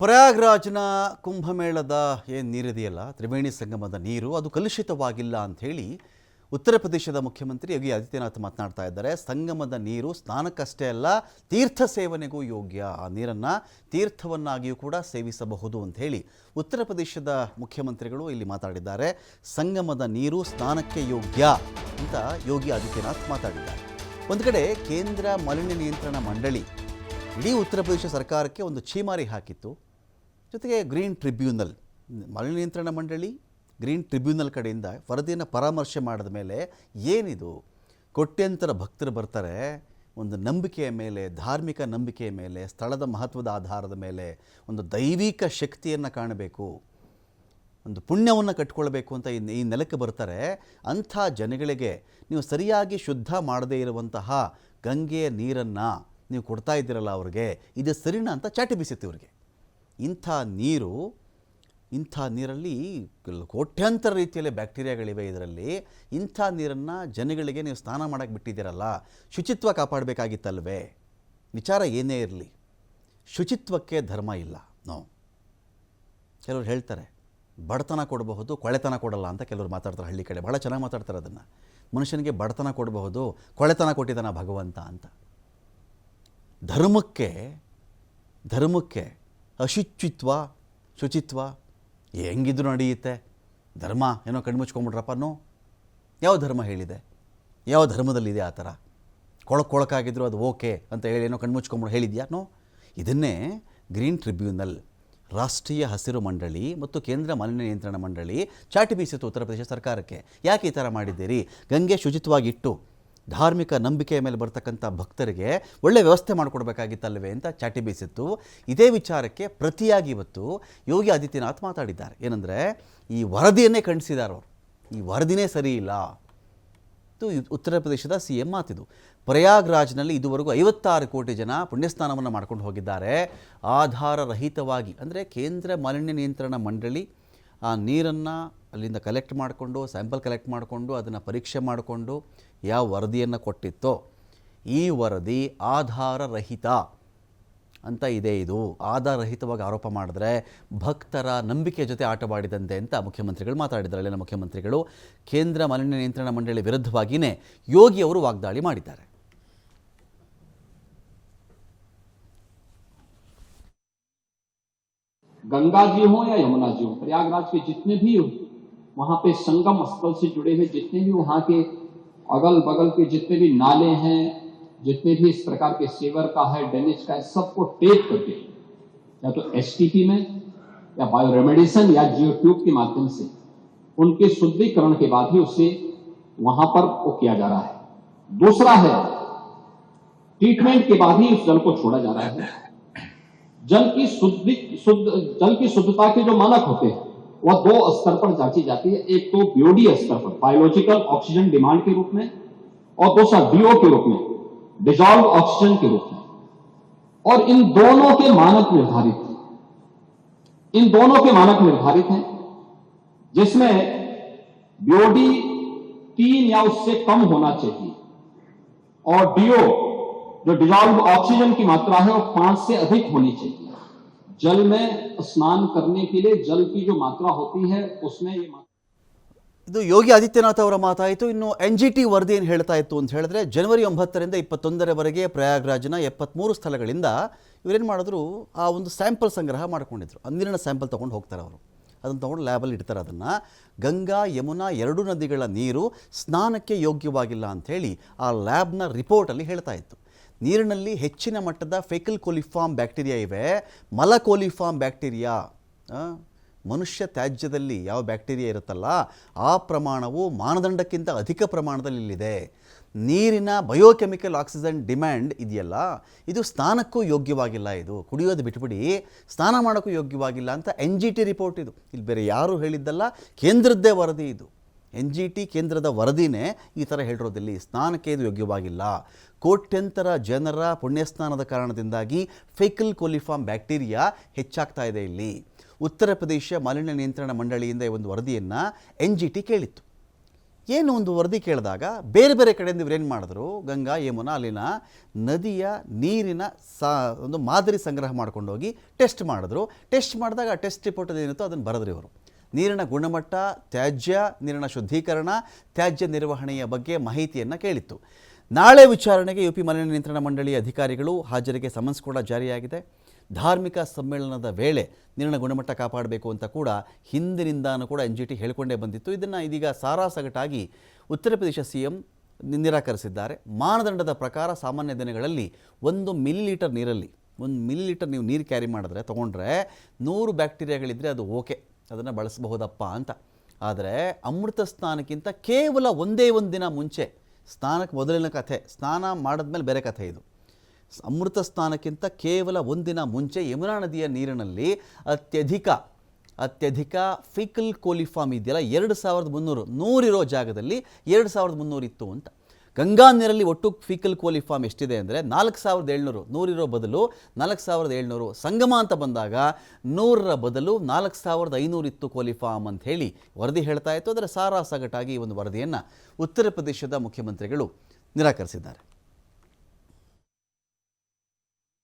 ಪ್ರಯಾಗ್ರಾಜ್ನ ಕುಂಭಮೇಳದ ಏನು ನೀರಿದೆಯಲ್ಲ, ತ್ರಿವೇಣಿ ಸಂಗಮದ ನೀರು, ಅದು ಕಲುಷಿತವಾಗಿಲ್ಲ ಅಂಥೇಳಿ ಉತ್ತರ ಪ್ರದೇಶದ ಮುಖ್ಯಮಂತ್ರಿ ಯೋಗಿ ಆದಿತ್ಯನಾಥ್ ಮಾತನಾಡ್ತಾ ಇದ್ದಾರೆ. ಸಂಗಮದ ನೀರು ಸ್ನಾನಕ್ಕಷ್ಟೇ ಅಲ್ಲ, ತೀರ್ಥ ಸೇವನೆಗೂ ಯೋಗ್ಯ. ಆ ನೀರನ್ನು ತೀರ್ಥವನ್ನಾಗಿಯೂ ಕೂಡ ಸೇವಿಸಬಹುದು ಹೇಳಿ ಉತ್ತರ ಪ್ರದೇಶದ ಮುಖ್ಯಮಂತ್ರಿಗಳು ಇಲ್ಲಿ ಮಾತಾಡಿದ್ದಾರೆ. ಸಂಗಮದ ನೀರು ಸ್ನಾನಕ್ಕೆ ಯೋಗ್ಯ ಅಂತ ಯೋಗಿ ಆದಿತ್ಯನಾಥ್ ಮಾತಾಡಿದ್ದಾರೆ. ಒಂದು ಕಡೆ ಕೇಂದ್ರ ಮಾಲಿನ್ಯ ನಿಯಂತ್ರಣ ಮಂಡಳಿ ಇಡೀ ಉತ್ತರ ಪ್ರದೇಶ ಸರ್ಕಾರಕ್ಕೆ ಒಂದು ಛೀಮಾರಿ ಹಾಕಿತ್ತು. ಜೊತೆಗೆ ಗ್ರೀನ್ ಟ್ರಿಬ್ಯೂನಲ್ ಮಾಲಿನ್ಯ ನಿಯಂತ್ರಣ ಮಂಡಳಿ ಗ್ರೀನ್ ಟ್ರಿಬ್ಯೂನಲ್ ಕಡೆಯಿಂದ ವರದಿಯನ್ನು ಪರಾಮರ್ಶೆ ಮಾಡಿದ ಮೇಲೆ ಏನಿದು? ಕೋಟ್ಯಂತರ ಭಕ್ತರು ಬರ್ತಾರೆ, ಒಂದು ನಂಬಿಕೆಯ ಮೇಲೆ, ಧಾರ್ಮಿಕ ನಂಬಿಕೆಯ ಮೇಲೆ, ಸ್ಥಳದ ಮಹತ್ವದ ಆಧಾರದ ಮೇಲೆ ಒಂದು ದೈವಿಕ ಶಕ್ತಿಯನ್ನು ಕಾಣಬೇಕು, ಒಂದು ಪುಣ್ಯವನ್ನು ಕಟ್ಕೊಳ್ಬೇಕು ಅಂತ ಈ ಈ ನೆಲಕ್ಕೆ ಬರ್ತಾರೆ. ಅಂಥ ಜನಗಳಿಗೆ ನೀವು ಸರಿಯಾಗಿ ಶುದ್ಧ ಮಾಡದೇ ಇರುವಂತಹ ಗಂಗೆಯ ನೀರನ್ನು ನೀವು ಕೊಡ್ತಾ ಇದ್ದೀರಲ್ಲ ಅವ್ರಿಗೆ, ಇದು ಸರಿನಾ ಅಂತ ಚಾಟಿ ಬೀಸಿತ್ತು ಇವ್ರಿಗೆ. ಇಂಥ ನೀರು, ಇಂಥ ನೀರಲ್ಲಿ ಕೋಟ್ಯಂತರ ರೀತಿಯಲ್ಲಿ ಬ್ಯಾಕ್ಟೀರಿಯಾಗಳಿವೆ ಇದರಲ್ಲಿ. ಇಂಥ ನೀರನ್ನು ಜನಗಳಿಗೆ ನೀವು ಸ್ನಾನ ಮಾಡೋಕ್ಕೆ ಬಿಟ್ಟಿದ್ದೀರಲ್ಲ, ಶುಚಿತ್ವ ಕಾಪಾಡಬೇಕಾಗಿತ್ತಲ್ವೇ? ವಿಚಾರ ಏನೇ ಇರಲಿ. ಶುಚಿತ್ವಕ್ಕೆ ಧರ್ಮ ಇಲ್ಲ. ನೋ. ಕೆಲವರು ಹೇಳ್ತಾರೆ, ಬಡತನ ಕೊಡಬಹುದು, ಕೊಳೆತನ ಕೊಡಲ್ಲ ಅಂತ ಕೆಲವರು ಮಾತಾಡ್ತಾರೆ ಹಳ್ಳಿ ಕಡೆ. ಭಾಳ ಚೆನ್ನಾಗಿ ಮಾತಾಡ್ತಾರೆ ಅದನ್ನು. ಮನುಷ್ಯನಿಗೆ ಬಡತನ ಕೊಡಬಹುದು, ಕೊಳೆತನ ಕೊಟ್ಟಿದ್ದಾನ ಭಗವಂತ ಅಂತ. ಧರ್ಮಕ್ಕೆ ಧರ್ಮಕ್ಕೆ ಅಶುಚಿತ್ವ ಶುಚಿತ್ವ ಹೆಂಗಿದ್ರು ನಡೆಯುತ್ತೆ. ಧರ್ಮ ಏನೋ ಕಣ್ಮುಚ್ಕೊಂಬಿಟ್ರಪ್ಪ ನೋ ಯಾವ ಧರ್ಮ ಹೇಳಿದೆ? ಯಾವ ಧರ್ಮದಲ್ಲಿದೆ ಆ ಥರ? ಕೊಳಕ್ ಕೊಳಕಾಗಿದ್ರು ಅದು ಓಕೆ ಅಂತ ಹೇಳಿ ಏನೋ ಕಣ್ಮುಚ್ಕೊಂಬಿಡು ಹೇಳಿದ್ಯಾ ನೋ ಇದನ್ನೇ ಗ್ರೀನ್ ಟ್ರಿಬ್ಯೂನಲ್, ರಾಷ್ಟ್ರೀಯ ಹಸಿರು ಮಂಡಳಿ ಮತ್ತು ಕೇಂದ್ರ ಮಾಲಿನ್ಯ ನಿಯಂತ್ರಣ ಮಂಡಳಿ ಚಾಟಿ ಬೀಸಿತ್ತು ಉತ್ತರ ಪ್ರದೇಶ ಸರ್ಕಾರಕ್ಕೆ. ಯಾಕೆ ಈ ಥರ ಮಾಡಿದ್ದೀರಿ? ಗಂಗೆ ಶುಚಿತ್ವಾಗಿಟ್ಟು ಧಾರ್ಮಿಕ ನಂಬಿಕೆಯ ಮೇಲೆ ಬರ್ತಕ್ಕಂಥ ಭಕ್ತರಿಗೆ ಒಳ್ಳೆ ವ್ಯವಸ್ಥೆ ಮಾಡಿಕೊಡ್ಬೇಕಾಗಿತ್ತಲ್ವೇ ಅಂತ ಚಾಟಿ ಬೀಸಿತ್ತು. ಇದೇ ವಿಚಾರಕ್ಕೆ ಪ್ರತಿಯಾಗಿ ಇವತ್ತು ಯೋಗಿ ಆದಿತ್ಯನಾಥ್ ಮಾತಾಡಿದ್ದಾರೆ. ಏನಂದರೆ, ಈ ವರದಿಯನ್ನೇ ಖಂಡಿಸಿದ್ದಾರೆ ಅವರು. ಈ ವರದಿನೇ ಸರಿ ಇಲ್ಲ ಉತ್ತರ ಪ್ರದೇಶದ ಸಿ ಎಂ ಮಾತಿದು ಪ್ರಯಾಗ್ರಾಜ್ನಲ್ಲಿ ಇದುವರೆಗೂ ಐವತ್ತಾರು ಕೋಟಿ ಜನ ಪುಣ್ಯಸ್ನಾನವನ್ನು ಮಾಡ್ಕೊಂಡು ಹೋಗಿದ್ದಾರೆ. ಆಧಾರರಹಿತವಾಗಿ ಅಂದರೆ ಕೇಂದ್ರ ಮಾಲಿನ್ಯ ನಿಯಂತ್ರಣ ಮಂಡಳಿ ಆ ನೀರನ್ನು ಅಲ್ಲಿಂದ ಕಲೆಕ್ಟ್ ಮಾಡಿಕೊಂಡು ಸ್ಯಾಂಪಲ್ ಕಲೆಕ್ಟ್ ಮಾಡಿಕೊಂಡು, ಅದನ್ನು ಪರೀಕ್ಷೆ ಮಾಡಿಕೊಂಡು ಯಾವ ವರದಿಯನ್ನು ಕೊಟ್ಟಿತ್ತೋ ಈ ವರದಿ ಆಧಾರ ರಹಿತ ಅಂತ ಇದೆ ಇದು. ಆಧಾರರಹಿತವಾಗಿ ಆರೋಪ ಮಾಡಿದ್ರೆ ಭಕ್ತರ ನಂಬಿಕೆ ಜೊತೆ ಆಟವಾಡಿದಂತೆ ಅಂತ ಮುಖ್ಯಮಂತ್ರಿಗಳು ಮಾತಾಡಿದ್ದಾರೆ ಅಲ್ಲಿನ ಮುಖ್ಯಮಂತ್ರಿಗಳು ಕೇಂದ್ರ ಮಾಲಿನ್ಯ ನಿಯಂತ್ರಣ ಮಂಡಳಿ ವಿರುದ್ಧವಾಗಿಯೇ ಯೋಗಿ ಅವರು ವಾಗ್ದಾಳಿ ಮಾಡಿದ್ದಾರೆ. गंगा जी हो या यमुना जी हो, प्रयागराज के जितने भी वहाँ पे संगम स्थल से जुड़े हुए जितने भी वहाँ के अगल बगल के जितने भी नाले हैं, जितने भी इस प्रकार के सेवर का है डेनिस का है, सबको टेप करके, या तो एस में, या बायो रेमेडिसन या जियो ट्यूब के माध्यम से, उनके शुद्धिकरण के बाद ही उसे वहाँ पर वो किया जा रहा है। दूसरा है ट्रीटमेंट के बाद ही उस जल को छोड़ा जा रहा है। जल की शुद्धि, शुद्ध, जल की शुद्धता के जो मानक होते हैं, वह दो स्तर पर जांची जाती है। एक तो बीओडी स्तर पर बायोलॉजिकल ऑक्सीजन डिमांड के रूप में, और दूसरा डीओ के रूप में डिजॉल्व ऑक्सीजन के रूप में। और इन दोनों के मानक निर्धारित हैं। इन दोनों के मानक निर्धारित हैं, जिसमें बीओडी तीन या उससे कम होना चाहिए, और डीओ जो डिजॉल्व ऑक्सीजन की मात्रा है वो पांच से अधिक होनी चाहिए जल में स्नान करने के लिए जल की जो मात्रा होती है उसमें ये मात्रा ಇದು ಯೋಗಿ ಆದಿತ್ಯನಾಥ್ ಅವರ ಮಾತಾಯಿತು ಇನ್ನು ಎನ್ ಜಿ ಟಿ ವರದಿ ಏನು ಹೇಳ್ತಾ ಇತ್ತು ಅಂತ ಹೇಳಿದ್ರೆ ಜನವರಿ ಒಂಬತ್ತರಿಂದ ಇಪ್ಪತ್ತೊಂದರವರೆಗೆ ಪ್ರಯಾಗ್ರಾಜ್ನ ಎಪ್ಪತ್ತ್ಮೂರು ಸ್ಥಳಗಳಿಂದ ಇವರೇನು ಮಾಡಿದ್ರು ಆ ಒಂದು ಸ್ಯಾಂಪಲ್ ಸಂಗ್ರಹ ಮಾಡ್ಕೊಂಡಿದ್ರು ಆ ನೀರಿನ ಸ್ಯಾಂಪಲ್ ತೊಗೊಂಡು ಹೋಗ್ತಾರೆ ಅವರು ಅದನ್ನು ತೊಗೊಂಡು ಲ್ಯಾಬಲ್ಲಿ ಇಡ್ತಾರೆ ಅದನ್ನು ಗಂಗಾ ಯಮುನಾ ಎರಡು ನದಿಗಳ ನೀರು ಸ್ನಾನಕ್ಕೆ ಯೋಗ್ಯವಾಗಿಲ್ಲ ಅಂಥೇಳಿ ಆ ಲ್ಯಾಬ್ನ ರಿಪೋರ್ಟಲ್ಲಿ ಹೇಳ್ತಾ ಇತ್ತು ನೀರಿನಲ್ಲಿ ಹೆಚ್ಚಿನ ಮಟ್ಟದ ಫೆಕಲ್ ಕೋಲಿಫಾರ್ಮ್ ಬ್ಯಾಕ್ಟೀರಿಯಾ ಇವೆ. ಮಲಕೋಲಿಫಾರ್ಮ್ ಬ್ಯಾಕ್ಟೀರಿಯಾ ಆ, ಮನುಷ್ಯ ತ್ಯಾಜ್ಯದಲ್ಲಿ ಯಾವ ಬ್ಯಾಕ್ಟೀರಿಯಾ ಇರುತ್ತಲ್ಲ ಆ ಪ್ರಮಾಣವು ಮಾನದಂಡಕ್ಕಿಂತ ಅಧಿಕ ಪ್ರಮಾಣದಲ್ಲಿ ಇಲ್ಲಿದೆ. ನೀರಿನ ಬಯೋಕೆಮಿಕಲ್ ಆಕ್ಸಿಜನ್ ಡಿಮ್ಯಾಂಡ್ ಇದೆಯಲ್ಲ ಇದು ಸ್ನಾನಕ್ಕೂ ಯೋಗ್ಯವಾಗಿಲ್ಲ ಇದು. ಕುಡಿಯೋದು ಬಿಟ್ಬಿಡಿ ಸ್ನಾನ ಮಾಡೋಕ್ಕೂ ಯೋಗ್ಯವಾಗಿಲ್ಲ ಅಂತ ಎನ್ ಜಿ ಟಿ ರಿಪೋರ್ಟ್ ಇದು. ಇಲ್ಲಿ ಬೇರೆ ಯಾರು ಹೇಳಿದ್ದಲ್ಲ ಕೇಂದ್ರದ್ದೇ ವರದಿ ಇದು. ಎನ್ ಜಿ ಟಿ ಕೇಂದ್ರದ ವರದಿನೇ ಈ ಥರ ಹೇಳಿರೋದಿಲ್ಲಿ, ಸ್ನಾನಕ್ಕೆ ಇದು ಯೋಗ್ಯವಾಗಿಲ್ಲ. ಕೋಟ್ಯಂತರ ಜನರ ಪುಣ್ಯಸ್ನಾನದ ಕಾರಣದಿಂದಾಗಿ ಫೇಕಲ್ ಕೋಲಿಫಾರ್ಮ್ ಬ್ಯಾಕ್ಟೀರಿಯಾ ಹೆಚ್ಚಾಗ್ತಾ ಇದೆ ಇಲ್ಲಿ. ಉತ್ತರ ಪ್ರದೇಶ ಮಾಲಿನ್ಯ ನಿಯಂತ್ರಣ ಮಂಡಳಿಯಿಂದ ಈ ಒಂದು ವರದಿಯನ್ನು ಎನ್ ಜಿ ಟಿ ಕೇಳಿತ್ತು. ಏನು ಒಂದು ವರದಿ ಕೇಳಿದಾಗ ಬೇರೆ ಬೇರೆ ಕಡೆಯಿಂದ ಇವರೇನು ಮಾಡಿದ್ರು? ಗಂಗಾ, ಯಮುನಾ, ಅಲ್ಲಿನ ನದಿಯ ನೀರಿನ ಸಾ, ಒಂದು ಮಾದರಿ ಸಂಗ್ರಹ ಮಾಡ್ಕೊಂಡೋಗಿ ಟೆಸ್ಟ್ ಮಾಡಿದ್ರು. ಟೆಸ್ಟ್ ಮಾಡಿದಾಗ ಆ ಟೆಸ್ಟ್ ರಿಪೋರ್ಟ್ ಏನಿತ್ತು ಅದನ್ನು ಬರೆದ್ರಿ ಇವರು. ನೀರಿನ ಗುಣಮಟ್ಟ, ತ್ಯಾಜ್ಯ, ನೀರಿನ ಶುದ್ಧೀಕರಣ, ತ್ಯಾಜ್ಯ ನಿರ್ವಹಣೆಯ ಬಗ್ಗೆ ಮಾಹಿತಿಯನ್ನು ಕೇಳಿತ್ತು. ನಾಳೆ ವಿಚಾರಣೆಗೆ ಯುಪಿ ಮಾಲಿನ್ಯ ನಿಯಂತ್ರಣ ಮಂಡಳಿಯ ಅಧಿಕಾರಿಗಳು ಹಾಜರಿಗೆ ಸಮನ್ಸ್ ಕೂಡ ಜಾರಿಯಾಗಿದೆ. ಧಾರ್ಮಿಕ ಸಮ್ಮೇಳನದ ವೇಳೆ ನೀರಿನ ಗುಣಮಟ್ಟ ಕಾಪಾಡಬೇಕು ಅಂತ ಕೂಡ ಹಿಂದಿನಿಂದಾನೂ ಕೂಡ ಎನ್ ಜಿ ಟಿ ಹೇಳಿಕೊಂಡೇ ಬಂದಿತ್ತು. ಇದನ್ನು ಇದೀಗ ಸಾರಾಸಗಟಾಗಿ ಉತ್ತರ ಪ್ರದೇಶ ಸಿ ಎಂ ನಿರಾಕರಿಸಿದ್ದಾರೆ. ಮಾನದಂಡದ ಪ್ರಕಾರ ಸಾಮಾನ್ಯ ದಿನಗಳಲ್ಲಿ ಒಂದು ಮಿಲಿ ಲೀಟರ್ ನೀರಲ್ಲಿ, ಒಂದು ಮಿಲಿ ಲೀಟರ್ ನೀವು ನೀರು ಕ್ಯಾರಿ ಮಾಡಿದ್ರೆ, ತೊಗೊಂಡ್ರೆ ನೂರು ಬ್ಯಾಕ್ಟೀರಿಯಾಗಳಿದ್ದರೆ ಅದು ಓಕೆ. ಅದನ್ನು ಬಳಸಬಹುದಪ್ಪ ಅಂತ. ಆದರೆ ಅಮೃತ ಸ್ನಾನಕ್ಕಿಂತ ಕೇವಲ ಒಂದೇ ಒಂದು ದಿನ ಮುಂಚೆ ಸ್ನಾನಕ್ಕೆ ಮೊದಲಿನ ಕಥೆ, ಸ್ನಾನ ಮಾಡಿದ್ಮೇಲೆ ಬೇರೆ ಕಥೆ ಇದು. ಅಮೃತ ಸ್ನಾನಕ್ಕಿಂತ ಕೇವಲ ಒಂದಿನ ಮುಂಚೆ ಯಮುನಾ ನದಿಯ ನೀರಿನಲ್ಲಿ ಅತ್ಯಧಿಕ ಅತ್ಯಧಿಕ ಫಿಕಲ್ ಕೋಲಿಫಾರ್ಮ್ ಇದೆಯಲ್ಲ, ಎರಡು ಸಾವಿರದ ಮುನ್ನೂರು, ನೂರಿರೋ ಜಾಗದಲ್ಲಿ ಎರಡು ಸಾವಿರದ ಮುನ್ನೂರು ಇತ್ತು ಅಂತ. ಗಂಗಾ ನೀರಲ್ಲಿ ಒಟ್ಟು ಫೀಕಲ್ ಕೋಲಿಫಾರ್ಮ್ ಎಷ್ಟಿದೆ ಅಂದರೆ ನಾಲ್ಕು ಸಾವಿರದ ಏಳ್ನೂರು, ನೂರಿರೋ ಬದಲು ನಾಲ್ಕು ಸಾವಿರದ ಏಳ್ನೂರು. ಸಂಗಮ ಅಂತ ಬಂದಾಗ ನೂರರ ಬದಲು ನಾಲ್ಕು ಸಾವಿರದ ಐನೂರು ಇತ್ತು ಕೋಲಿಫಾರ್ಮ್ ಅಂತ ಹೇಳಿ ವರದಿ ಹೇಳ್ತಾ ಇತ್ತು. ಅದರ ಸಾರಾಸಗಟಾಗಿ ಈ ಒಂದು ವರದಿಯನ್ನು ಉತ್ತರ ಪ್ರದೇಶದ ಮುಖ್ಯಮಂತ್ರಿಗಳು ನಿರಾಕರಿಸಿದ್ದಾರೆ.